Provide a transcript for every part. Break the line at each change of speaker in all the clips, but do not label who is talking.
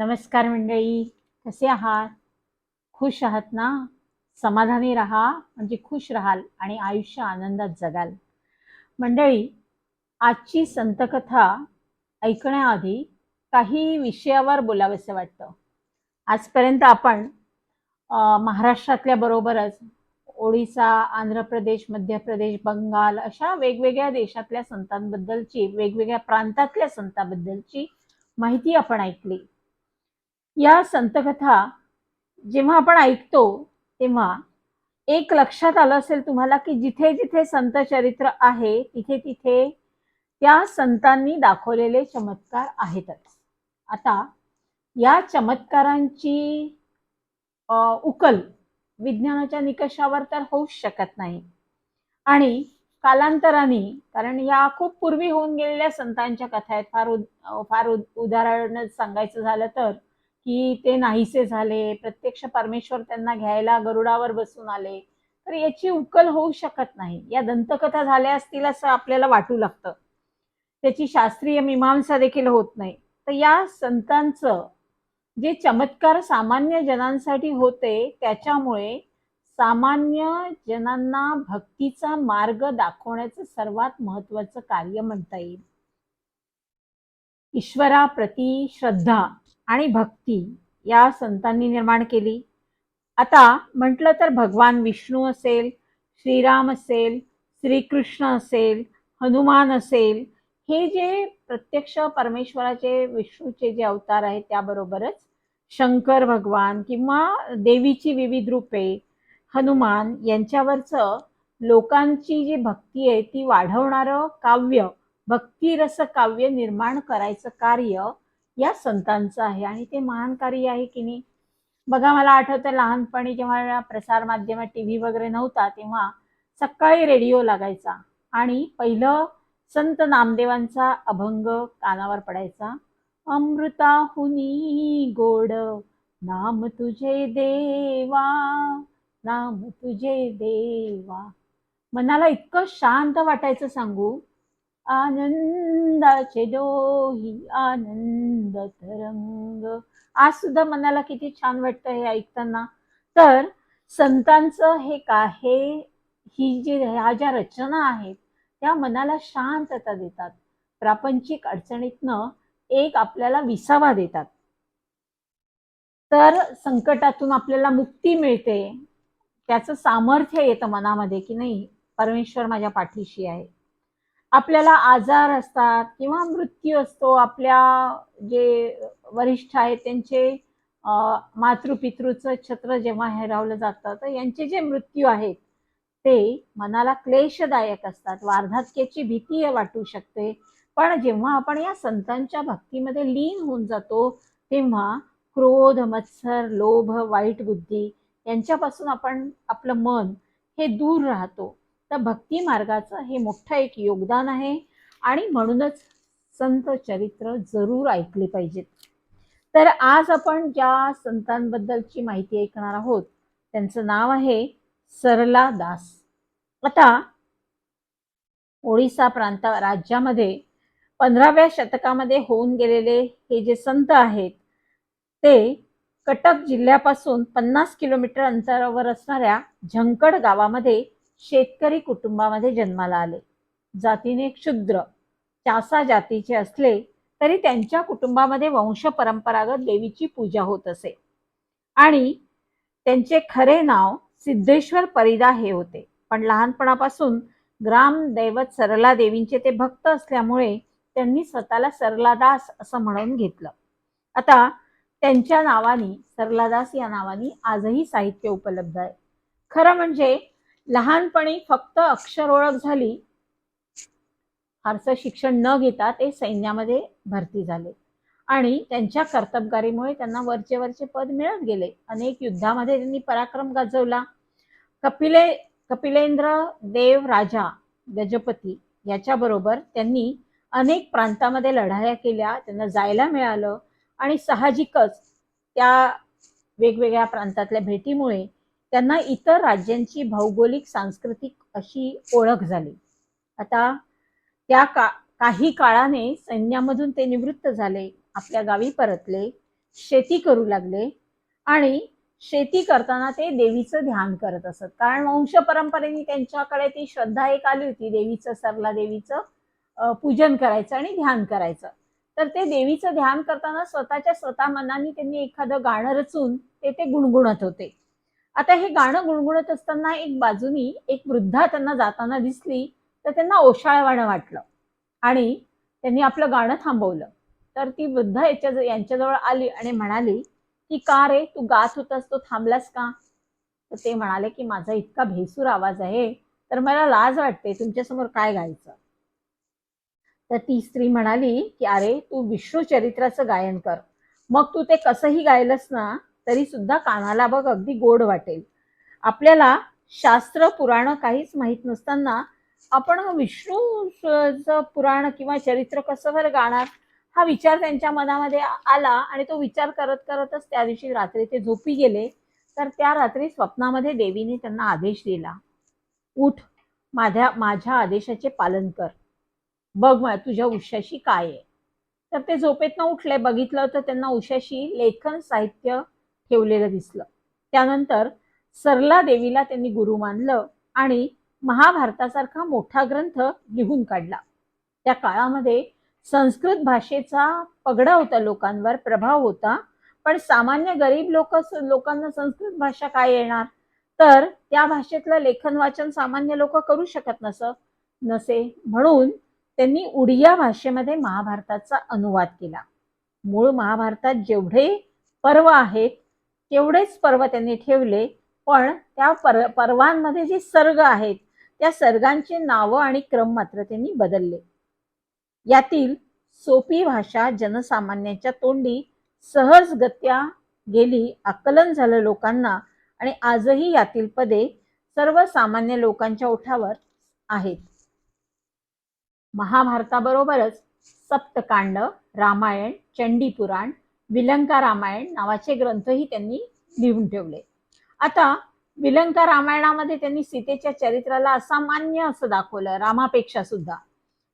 नमस्कार मंडळी कसे आहात? खुश आहात ना? समाधानी राहा म्हणजे खुश राहाल आणि आयुष्य आनंदात जगाल. मंडळी आजची संतकथा ऐकण्याआधी काही विषयावर बोलावंसं वाटतं. आजपर्यंत आपण महाराष्ट्रातल्या बरोबरच ओडिसा आंध्र प्रदेश मध्य प्रदेश बंगाल अशा वेगवेगळ्या देशातल्या संतांबद्दलची वेगवेगळ्या प्रांतातल्या संतांबद्दलची माहिती आपण ऐकली. या संतकथा जेव्हा आपण ऐकतो तेव्हा एक लक्षात आलं असेल तुम्हाला की जिथे जिथे संत चरित्र आहे तिथे तिथे त्या संतांनी दाखवलेले चमत्कार आहेतच. आता या चमत्कारांची उकल विज्ञानाच्या निकषावर तर होऊच शकत नाही. आणि कालांतराने कारण या खूप पूर्वी होऊन गेलेल्या संतांच्या कथा आहेत फार उद- फार उद- उदाहरण सांगायचं झालं तर की ते नाहीसे झाले प्रत्यक्ष परमेश्वर त्यांना घ्यायला गरुडावर बसून आले तर याची उकल होऊ शकत नाही. या दंतकथा झाल्या असतील असं आपल्याला वाटू लागतं. त्याची शास्त्रीय मीमांसा देखील होत नाही. तर या संतांचं जे चमत्कार सामान्य जनांसाठी होते त्याच्यामुळे सामान्य जनांना भक्तीचा मार्ग दाखवण्याचं सर्वात महत्वाचं कार्य म्हणता येईल. ईश्वराप्रती श्रद्धा. आणि भक्ती या संतांनी निर्माण केली. आता म्हटलं तर भगवान विष्णू असेल श्रीराम असेल श्रीकृष्ण असेल हनुमान असेल हे जे प्रत्यक्ष परमेश्वराचे विष्णूचे जे अवतार आहेत त्याबरोबरच शंकर भगवान किंवा देवीची विविध रूपे हनुमान यांच्यावरचं लोकांची जी भक्ती आहे ती वाढवणारं काव्य भक्तिरस काव्य निर्माण करायचं कार्य या संतांचं आहे आणि ते महान कार्य आहे की नाही? बघा मला आठवतं लहानपणी जेव्हा प्रसार माध्यमात टी व्ही वगैरे नव्हता तेव्हा सकाळी रेडिओ लागायचा आणि पहिलं संत नामदेवांचा अभंग कानावर पडायचा. अमृताहुनी गोड नाम तुझे देवा नाम तुझे देवा. मनाला इतकं शांत वाटायचं सांगू. आनंदाचे डोही आनंद तरंग आज सुद्धा मनाला किती छान वाटतं हे ऐकताना. तर संतांचं हे का हे ही जी ह्या ज्या रचना आहेत त्या मनाला शांतता देतात. प्रापंचिक अडचणीतनं एक आपल्याला विसावा देतात. तर संकटातून आपल्याला मुक्ती मिळते. त्याचं सामर्थ्य येतं मनामध्ये की नाही परमेश्वर माझ्या पाठीशी आहे. आपल्याला आजार असतात किंवा मृत्यू असतो आपल्या जे वरिष्ठ आहेत त्यांचे मातृपितृचं छत्र जेव्हा हेरावलं जातं तर यांचे जे मृत्यू आहेत ते मनाला क्लेशदायक असतात. वार्धक्याची भीती वाटू शकते. पण जेव्हा आपण या संतांच्या भक्तीमध्ये लीन होऊन जातो तेव्हा क्रोध मत्सर लोभ वाईट बुद्धी यांच्यापासून आपण आपलं मन हे दूर राहतो. तर भक्ती मार्गाचं हे मोठं एक योगदान आहे. आणि म्हणूनच संत चरित्र जरूर ऐकले पाहिजेत. तर आज आपण ज्या संतांबद्दलची माहिती ऐकणार आहोत त्यांचं नाव आहे सरला दास. आता ओडिसा प्रांत राज्यामध्ये पंधराव्या शतकामध्ये होऊन गेलेले हे जे संत आहेत ते कटक जिल्ह्यापासून पन्नास किलोमीटर अंतरावर असणाऱ्या झंकड गावामध्ये शेतकरी कुटुंबामध्ये जन्माला आले. जातीने क्षुद्र चासा जातीचे असले तरी त्यांच्या कुटुंबामध्ये वंश परंपरागत देवीची पूजा होत असे. आणि त्यांचे खरे नाव सिद्धेश्वर परिदा हे होते. पण लहानपणापासून ग्राम दैवत सरला देवींचे ते भक्त असल्यामुळे त्यांनी स्वतःला सरलादास असं म्हणून घेतलं. आता त्यांच्या नावानी सरलादास या नावानी आजही साहित्य उपलब्ध आहे. खरं म्हणजे लहानपणी फक्त अक्षर ओळख झाली. फारसं शिक्षण न घेता ते सैन्यामध्ये भरती झाले. आणि त्यांच्या कर्तबगारीमुळे त्यांना वरचे वरचे पद मिळत गेले. अनेक युद्धामध्ये त्यांनी पराक्रम गाजवला. कपिले कपिलेंद्र देव राजा गजपती याच्याबरोबर त्यांनी अनेक प्रांतामध्ये लढाया केल्या. त्यांना जायला मिळालं. आणि साहजिकच त्या वेगवेगळ्या प्रांतातल्या भेटीमुळे त्यांना इतर राज्यांची भौगोलिक सांस्कृतिक अशी ओळख झाली. आता त्या का काही काळाने सैन्यामधून ते निवृत्त झाले आपल्या गावी परतले शेती करू लागले आणि शेती करताना ते देवीचं ध्यान करत असत. कारण वंश परंपरेने त्यांच्याकडे ती श्रद्धा एक आली होती देवीचं सरला देवीचं पूजन करायचं आणि ध्यान करायचं. तर ते देवीचं ध्यान करताना स्वतःच्या स्वतः मनाने त्यांनी एखादं गाणं रचून ते ते गुणगुणत होते. आता हे गाणं गुणगुणत असताना एक बाजूनी एक वृद्धा त्यांना जाताना दिसली तर त्यांना ओशाळवाणं वाटलं. आणि त्यांनी आपलं गाणं थांबवलं. तर ती वृद्ध याच्या यांच्याजवळ आली आणि म्हणाली की का रे तू गात होतास तो थांबलास का? तर ते म्हणाले की माझा इतका भेसूर आवाज आहे तर मला लाज वाटते तुमच्यासमोर काय गायचं? तर ती स्त्री म्हणाली की अरे तू विष्णू चरित्राचं गायन कर. मग तू ते कसंही गायलंस ना तरी सुद्धा कानाला बघ अगदी गोड वाटेल. आपल्याला शास्त्र पुराण काहीच माहीत नसताना आपण विष्णूचं पुराण किंवा चरित्र कसं बरं गाणार? हा विचार त्यांच्या मनामध्ये आला आणि तो विचार करत करतच त्या दिवशी रात्री ते झोपी गेले. तर त्या रात्री स्वप्नामध्ये देवीने त्यांना आदेश दिला. उठ माझ्या माझ्या आदेशाचे पालन कर. बघ तुझ्या उशाशी काय आहे. तर ते झोपेतनं उठले. बघितलं तर त्यांना उशाशी लेखन साहित्य ठेवलेलं दिसलं. त्यानंतर सरला देवीला त्यांनी गुरु मानलं आणि महाभारतासारखा मोठा ग्रंथ लिहून काढला. त्या काळामध्ये संस्कृत भाषेचा पगडा होता लोकांवर प्रभाव होता. पण सामान्य गरीब लोक लोकांना संस्कृत भाषा काय येणार? तर त्या भाषेतलं लेखन वाचन सामान्य लोक करू शकत नस नसे. म्हणून त्यांनी उडिया भाषेमध्ये महाभारताचा अनुवाद केला. मूळ महाभारतात जेवढे पर्व आहेत तेवढेच पर्व त्यांनी ठेवले पण त्या पर पर्वांमध्ये जे सर्ग आहेत त्या सर्गांची नावं आणि क्रम मात्र त्यांनी बदलले. यातील सोपी भाषा जनसामान्यांच्या तोंडी सहजगत्या गेली आकलन झालं लोकांना आणि आजही यातील पदे सर्वसामान्य लोकांच्या ओठावर आहेत. महाभारताबरोबरच सप्तकांड रामायण चंडीपुराण विलंका रामायण नावाचे ग्रंथही त्यांनी लिहून ठेवले. आता विलंका रामायणामध्ये त्यांनी सीतेच्या चरित्राला असामान्य असं दाखवलं रामापेक्षा सुद्धा.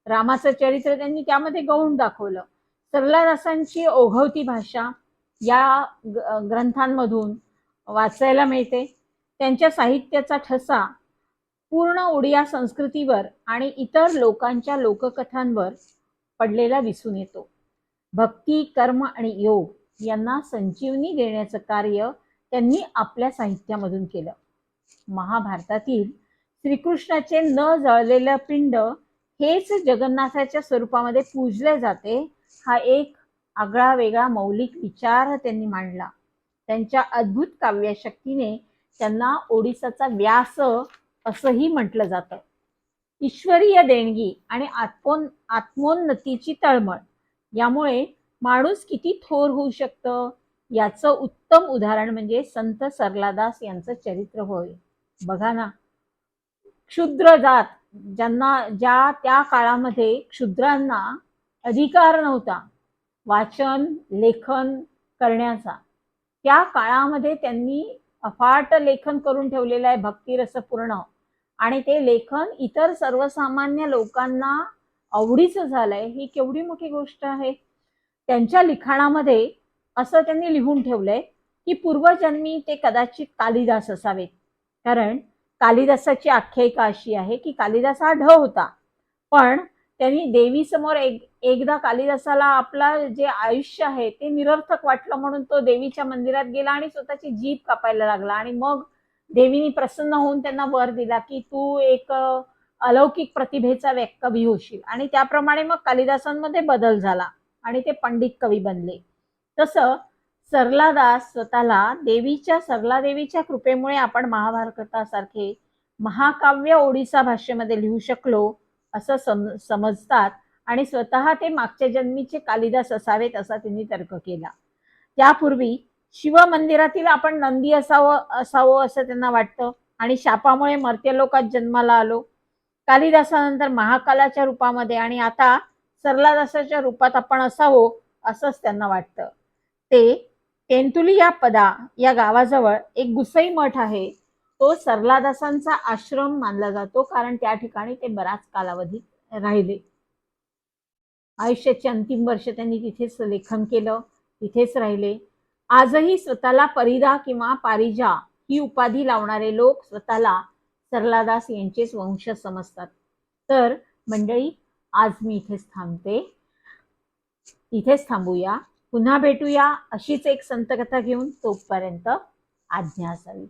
रामाचं चरित्र त्यांनी त्यामध्ये गौण दाखवलं. सरलादासांची ओघवती भाषा या ग्रंथांमधून वाचायला मिळते. त्यांच्या साहित्याचा ठसा पूर्ण उडिया संस्कृतीवर आणि इतर लोकांच्या लोककथांवर पडलेला दिसून येतो. भक्ती कर्म आणि योग यांना संजीवनी देण्याचं कार्य त्यांनी आपल्या साहित्यामधून केलं. महाभारतातील श्रीकृष्णाचे न जळलेलं पिंड हेच जगन्नाथाच्या स्वरूपामध्ये पूजले जाते हा एक आगळा वेगळा मौलिक विचार त्यांनी मांडला. त्यांच्या अद्भुत काव्यशक्तीने त्यांना ओडिसाचा व्यास असंही म्हटलं जातं. ईश्वरीय देणगी आणि आत्मोन आत्मोन्नतीची तळमळ. यामुळे माणूस किती थोर होऊ शकतं? याचं उत्तम उदाहरण म्हणजे संत सरलादास यांचं चरित्र होय. बघा ना. क्षुद्र जात ज्यांना ज्या त्या काळामध्ये क्षुद्रांना अधिकार नव्हता वाचन लेखन करण्याचा. त्या काळामध्ये त्यांनी अफाट लेखन करून ठेवलेलं आहे भक्तिरसपूर्ण. आणि ते लेखन इतर सर्वसामान्य लोकांना आवडीचं झालंय ही केवढी मोठी गोष्ट आहे. त्यांच्या लिखाणामध्ये असं त्यांनी लिहून ठेवलंय की पूर्वजन्मी ते कदाचित कालिदास असावेत. कारण कालिदासाची आख्यायिका अशी आहे की कालिदास हा ढ होता. पण त्यांनी देवीसमोर एक एकदा कालिदासाला आपला जे आयुष्य आहे ते निरर्थक वाटलं म्हणून तो देवीच्या मंदिरात गेला आणि स्वतःची जीभ कापायला लागला. आणि मग देवीनी प्रसन्न होऊन त्यांना वर दिला की तू एक अलौकिक प्रतिभेचा व्यक् कवी होशील. आणि त्याप्रमाणे मग कालिदासांमध्ये बदल झाला आणि ते पंडित कवी बनले. तसं सरलादास स्वतःला देवीच्या सरला देवीच्या कृपेमुळे आपण महाभारतासारखे महाकाव्य ओडिसा भाषेमध्ये लिहू शकलो असं सम समजतात आणि स्वतः ते मागच्या जन्मीचे कालिदास असावेत असा त्यांनी तर्क केला. त्यापूर्वी शिवमंदिरातील आपण नंदी असावं असावं असं त्यांना वाटतं आणि शापामुळे मर्त्य लोकात जन्माला आलो. कालिदासानंतर महाकालाच्या रूपामध्ये आणि आता सरलादासाच्या रूपात आपण असावं असंच त्यांना वाटतं. ते तेंतुली या पदा या गावाजवळ एक गुसई मठ आहे. तो सरलादासांचा आश्रम मानला जातो कारण त्या ठिकाणी ते बराच कालावधी राहिले. आयुष्याची अंतिम वर्ष त्यांनी तिथेच लेखन केलं तिथेच राहिले. आजही स्वतःला परिदा किंवा पारिजा ही उपाधी लावणारे लोक स्वतःला सरलादास यांचेच वंश समजतात. तर मंडळी आज मी इथेच थांबते. इथेच थांबूया. पुन्हा भेटूया अशीच एक संतकथा घेऊन तोपर्यंत आज्ञा असावी.